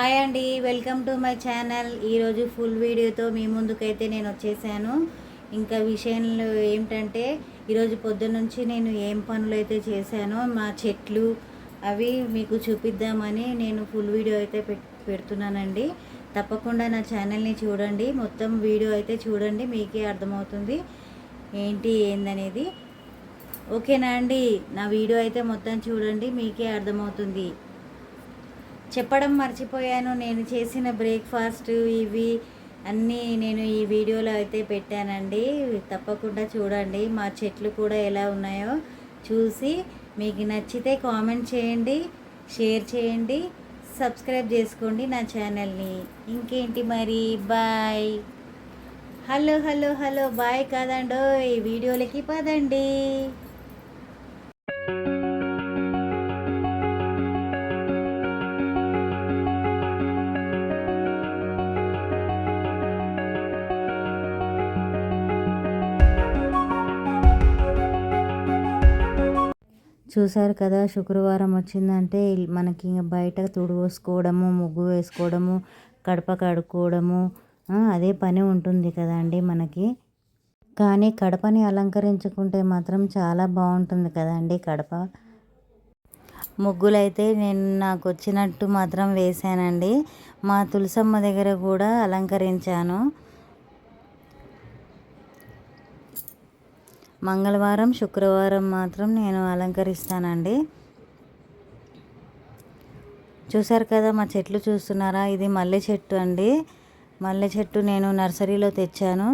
Hi అండి welcome to my channel. ఈరోజు full వీడియోతో మీ ముందుకైతే నేను వచ్చేసాను. ఇంకా విషయంలో ఏమిటంటే ఈరోజు పొద్దునుంచి నుంచి నేను ఏం పనులు అయితే చేశానో మా చెట్లు అవి మీకు చూపిద్దామని నేను ఫుల్ వీడియో అయితే పెడుతున్నానండి. తప్పకుండా నా ఛానల్ని చూడండి. మొత్తం వీడియో అయితే చూడండి మీకే అర్థమవుతుంది ఏంటి ఏందనేది. ఓకేనా అండి? నా వీడియో అయితే మొత్తం చూడండి మీకే అర్థమవుతుంది. చెప్పడం మర్చిపోయాను. నేను చేసిన బ్రేక్ఫాస్ట్ ఇవి అన్నీ నేను ఈ వీడియోలో అయితే పెట్టానండి. తప్పకుండా చూడండి. మా చెట్లు కూడా ఎలా ఉన్నాయో చూసి మీకు నచ్చితే కామెంట్ చేయండి షేర్ చేయండి సబ్స్క్రైబ్ చేసుకోండి నా ఛానల్ని. ఇంకేంటి మరి? Bye. Hello hello hello. Bye కాదండో ఈ వీడియోలకి పదండి. చూసారు కదా శుక్రవారం వచ్చిందంటే మనకి ఇంకా బయట తుడువేసుకోవడము ముగ్గు వేసుకోవడము కడప కడుక్కోవడము అదే పని ఉంటుంది కదండి మనకి. కానీ కడపని అలంకరించుకుంటే మాత్రం చాలా బాగుంటుంది కదండి కడప. ముగ్గులైతే నేను నాకు వచ్చినట్టు మాత్రం వేశానండి. మా తులసమ్మ దగ్గర కూడా అలంకరించాను. మంగళవారం శుక్రవారం మాత్రం నేను అలంకరిస్తానండి. చూసారు కదా మా చెట్లు చూస్తున్నారా? ఇది మల్లె చెట్టు అండి. మల్లె చెట్టు నేను నర్సరీలో తెచ్చాను.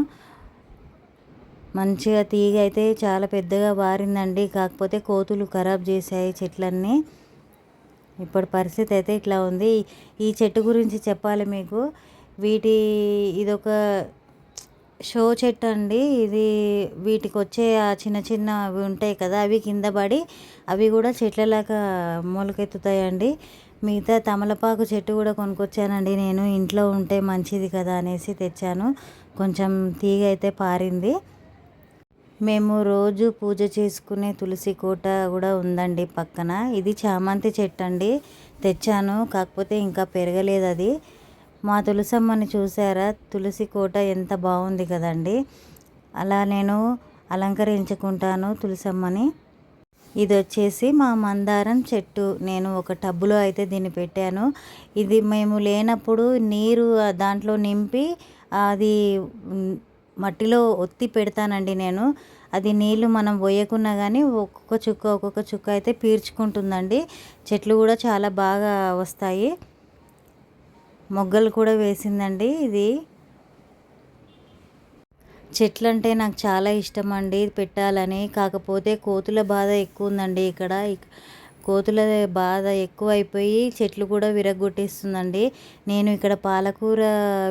మంచిగా తీగ అయితే చాలా పెద్దగా బారిందండి కాకపోతే కోతులు ఖరాబ్ చేశాయి చెట్లన్నీ. ఇప్పుడు పరిస్థితి అయితే ఇట్లా ఉంది. ఈ చెట్టు గురించి చెప్పాలి మీకు. వీటి ఇదొక షో చెట్టు అండి ఇది వీటికి వచ్చే ఆ చిన్న చిన్న అవి ఉంటాయి కదా అవి కింద పడి అవి కూడా చెట్లలాగా మొలకెత్తుతాయండి. మిగతా తమలపాకు చెట్టు కూడా కొనుక్కొచ్చానండి. నేను ఇంట్లో ఉంటే మంచిది కదా అనేసి తెచ్చాను. కొంచెం తీగ అయితే పారింది. మేము రోజు పూజ చేసుకునే తులసి కోట కూడా ఉందండి పక్కన. ఇది చామంతి చెట్టు అండి తెచ్చాను. కాకపోతే ఇంకా పెరగలేదు అది. మా తులసమ్మని చూసారా? తులసి కోట ఎంత బాగుంది కదండి. అలా నేను అలంకరించుకుంటాను తులసమ్మని. ఇది వచ్చేసి మా మందారం చెట్టు. నేను ఒక టబ్బులో అయితే దీన్ని పెట్టాను. ఇది మేము లేనప్పుడు నీరు దాంట్లో నింపి అది మట్టిలో ఒత్తి పెడతానండి నేను. అది నీళ్ళు మనం పోయకున్నా కానీ ఒక్కొక్క చుక్క ఒక్కొక్క చుక్క అయితే పీల్చుకుంటుందండి చెట్లు కూడా చాలా బాగా వస్తాయి. మొగ్గలు కూడా వేసిందండి ఇది. చెట్లు అంటే నాకు చాలా ఇష్టం అండి పెట్టాలని. కాకపోతే కోతుల బాధ ఎక్కువ ఉందండి ఇక్కడ కోతుల బాధ ఎక్కువ అయిపోయి చెట్లు కూడా విరగ్గొట్టేస్తుందండి. నేను ఇక్కడ పాలకూర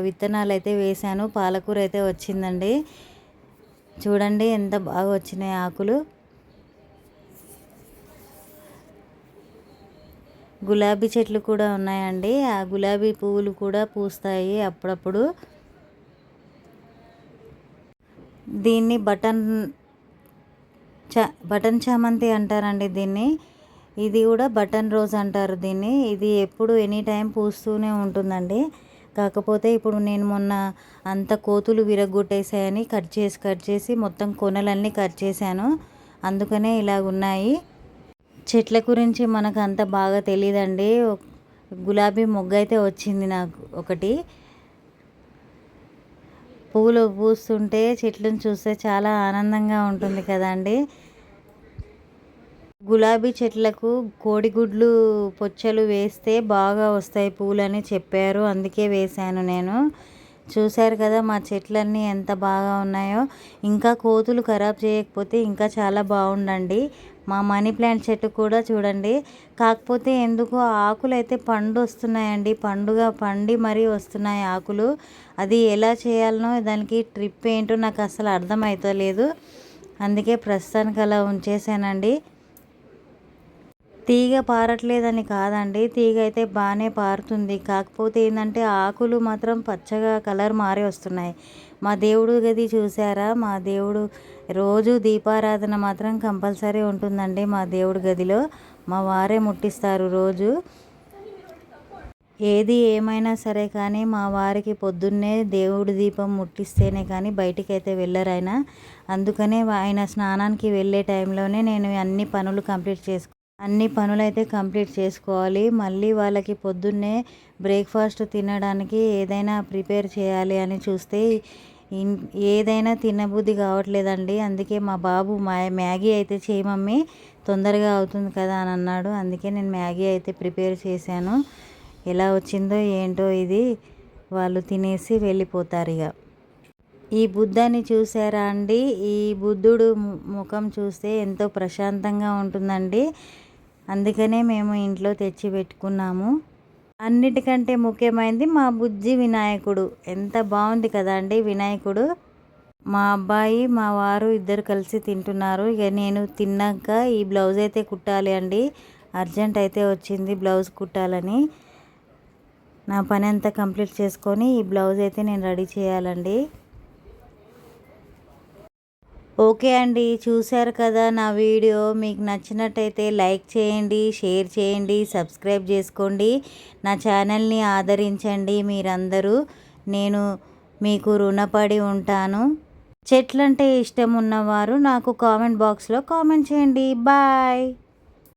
విత్తనాలు అయితే వేశాను. పాలకూర అయితే వచ్చిందండి. చూడండి ఎంత బాగా వచ్చినాయి ఆకులు. గులాబీ చెట్లు కూడా ఉన్నాయండి. ఆ గులాబీ పువ్వులు కూడా పూస్తాయి అప్పుడప్పుడు. దీన్ని బటన్ చ బటన్ చామంతి అంటారండి దీన్ని. ఇది కూడా బటన్ రోజ్ అంటారు దీన్ని. ఇది ఎప్పుడు ఎనీ టైం పూస్తూనే ఉంటుందండి. కాకపోతే ఇప్పుడు నేను మొన్న అంత కోతులు విరగొట్టేసాయని కట్ చేసి కట్ చేసి మొత్తం కొనలన్నీ కట్ చేశాను. అందుకనే ఇలా ఉన్నాయి చెట్ల గురించి మనకు అంత బాగా తెలియదండి గులాబీ మొగ్గ అయితే వచ్చింది నాకు ఒకటి. పువ్వులు పూస్తుంటే చెట్లను చూస్తే చాలా ఆనందంగా ఉంటుంది కదండి. గులాబీ చెట్లకు కోడిగుడ్లు పొచ్చలు వేస్తే బాగా వస్తాయి పూలని చెప్పారు. అందుకే వేశాను నేను. చూశారు కదా మా చెట్లన్నీ ఎంత బాగా ఉన్నాయో. ఇంకా కోతులు ఖరాబ్ చేయకపోతే ఇంకా చాలా బాగుండండి. మా మనీ ప్లాంట్ చెట్టు కూడా చూడండి. కాకపోతే ఎందుకు ఆకులు అయితే పండు వస్తున్నాయండి. పండుగ పండి మరీ వస్తున్నాయి ఆకులు. అది ఎలా చేయాలనో దానికి ట్రిప్ ఏంటో నాకు అసలు అర్థమవుతలేదు అందుకే ప్రస్తుతానికి అలా ఉంచేసానండి. తీగ పారట్లేదని కాదండి. తీగ అయితే బాగానే పారుతుంది. కాకపోతే ఏంటంటే ఆకులు మాత్రం పచ్చగా కలర్ మారి వస్తున్నాయి. మా దేవుడు గది చూసారా మా దేవుడు రోజు దీపారాధన మాత్రం కంపల్సరీ ఉంటుందండి మా దేవుడి గదిలో. మా వారే ముట్టిస్తారు రోజు. ఏది ఏమైనా సరే కానీ మా వారికి పొద్దున్నే దేవుడి దీపం ముట్టిస్తేనే కానీ బయటికి అయితే వెళ్ళరు ఆయన. అందుకనే ఆయన స్నానానికి వెళ్ళే టైంలోనే నేను అన్ని పనులు కంప్లీట్ చేసుకో అన్ని పనులైతే కంప్లీట్ చేసుకోవాలి. మళ్ళీ వాళ్ళకి పొద్దున్నే బ్రేక్ఫాస్ట్ తినడానికి ఏదైనా ప్రిపేర్ చేయాలి అని చూస్తే ఏదైనా తినబుద్ధి కావట్లేదండి. అందుకే మా బాబు మా మ్యాగీ అయితే చేయి మమ్మీ తొందరగా అవుతుంది కదా అని అన్నాడు. అందుకే నేను మ్యాగీ అయితే ప్రిపేర్ చేశాను. ఎలా వచ్చిందో ఏంటో ఇది వాళ్ళు తినేసి వెళ్ళిపోతారు ఇక. ఈ బుద్ధాన్ని చూసారా అండి? ఈ బుద్ధుడు ముఖం చూస్తే ఎంతో ప్రశాంతంగా ఉంటుందండి. అందుకనే మేము ఇంట్లో తెచ్చి పెట్టుకున్నాము. అన్నిటికంటే ముఖ్యమైనది మా బుజ్జి వినాయకుడు. ఎంత బాగుంది కదా అండి వినాయకుడు. మా అబ్బాయి మా వారు ఇద్దరు కలిసి తింటున్నారు. ఇక నేను తిన్నాక ఈ బ్లౌజ్ అయితే కుట్టాలి అండి. అర్జెంట్ అయితే వచ్చింది బ్లౌజ్ కుట్టాలని. నా పని అంతా కంప్లీట్ చేసుకొని ఈ బ్లౌజ్ అయితే నేను రెడీ చేయాలండి. ఓకే అండి చూశారు కదా నా వీడియో. మీకు నచ్చినట్టయితే లైక్ చేయండి షేర్ చేయండి సబ్స్క్రైబ్ చేసుకోండి. నా ఛానల్ని ఆదరించండి మీరందరూ. నేను మీకు రుణపడి ఉంటాను. చెట్లంటే ఇష్టం ఉన్నవారు నాకు కామెంట్ బాక్స్లో కామెంట్ చేయండి. బాయ్!